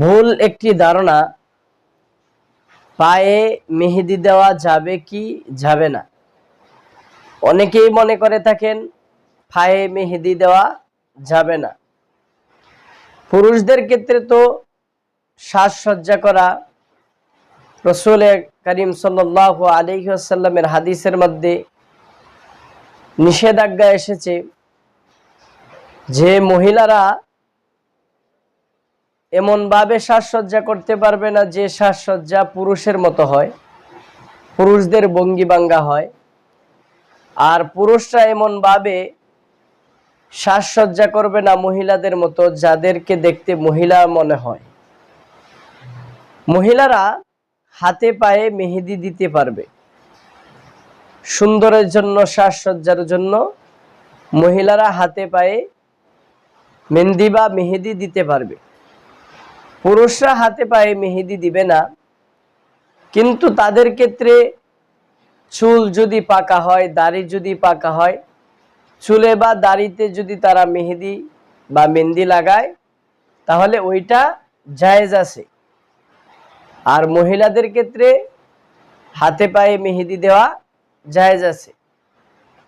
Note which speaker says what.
Speaker 1: ভুল একটি ধারণা পায়ে মেহেদি দেওয়া যাবে কি যাবে না? অনেকেই মনে করে থাকেন পায়ে মেহেদি দেওয়া যাবে না। পুরুষদের ক্ষেত্রে তো সাজসজ্জা করা রসুল করিম সাল্লাহ আলিহাসাল্লামের হাদিসের মধ্যে নিষেধাজ্ঞা এসেছে যে মহিলারা এমনভাবে সাজসজ্জা করতে পারবে না যে সাজসজ্জা পুরুষের মতো হয়। পুরুষদের ভঙ্গি বাঙ্গা হয়। আর পুরুষরা এমনভাবে সাজসজ্জা করবে না মহিলাদের মতো যাদেরকে দেখতে মহিলা মনে হয়। মহিলারা হাতে পায়ে মেহেদি দিতে পারবে। সুন্দরের জন্য, সাজসজ্জার জন্য মহিলারা হাতে পায়ে মেহেদি বা মেহেদি দিতে পারবে। পুরুষরা হাতে পায়ে মেহেদি দিবে না। কিন্তু তাদের ক্ষেত্রে চুল যদি পাকা হয়, দাড়ি যদি পাকা হয়, চুলে বা দাড়িতে যদি তারা মেহেদি বা মেহেন্দি লাগায়, তাহলে ওইটা জায়েজ আছে। আর মহিলাদের ক্ষেত্রে হাতে পায়ে মেহেদি দেওয়া জায়েজ আছে।